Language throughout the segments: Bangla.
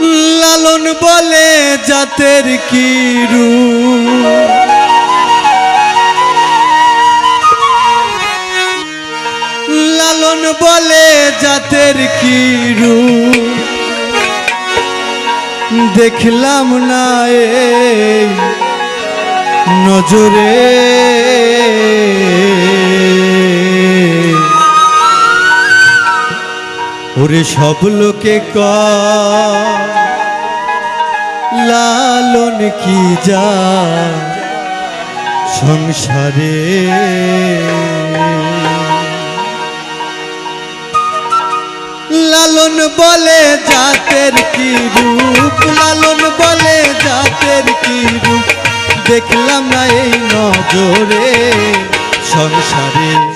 লালন বলে জাতের কি রূপ? লালন বলে জাতের কি রূপ? দেখলাম না এই নজরে। ওরে সব লোকে ক লালন কি যা সংসারে? লালন বলে জাতের কি রূপ? লালন বলে জাতের কি রূপ? দেখলাম না এই নজরে সংসারে।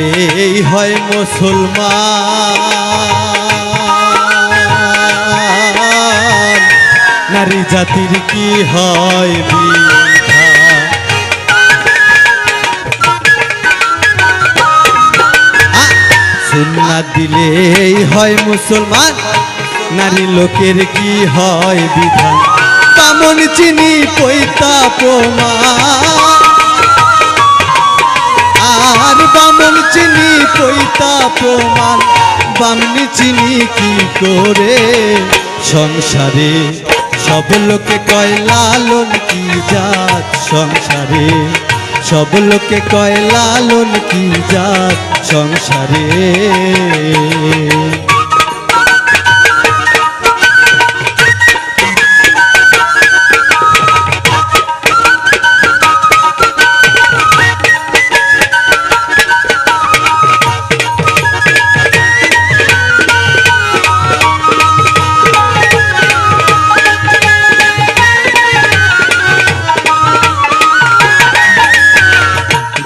সুন্না হয় মুসলমান। নারী জাতির কি হয় সুন্না দিলেই হয় মুসলমান। নারী লোকের কি হয় বিধান? কামন চিনি পৈতা প্রমাণ। পৈতা প্রমাণ চিনি কি করে? সংসারে সব লোকে কয়, লালন কি জাত? সংসারে সব লোকে কয়, লালন কি জাত? সংসারে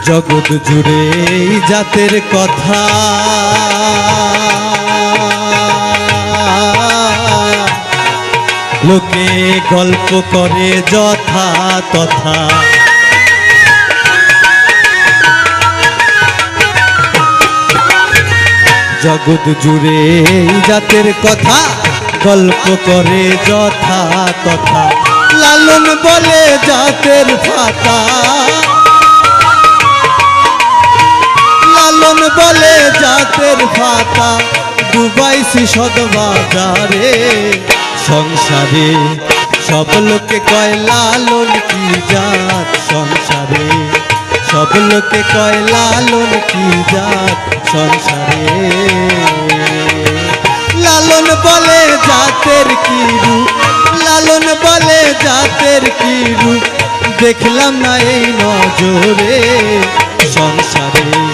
জগৎ জুড়ে জাতের কথা। লোকে গল্প করে যথা তথা। জগৎ জুড়ে জাতের কথা, গল্প করে যথা তথা। লালন বলে জাতের ফাতা লালন বলে জাতের ফাতা ডুবাইছি সদবাজারে। সংসারে সব লোকে কয়, লালন কি জাত? সংসারে সব লোকে কয়, লালন কি জাত? সংসারে। লালন বলে জাতের কি রূপ? লালন বলে জাতের কি রূপ? দেখলাম না এই নজরে সংসারে।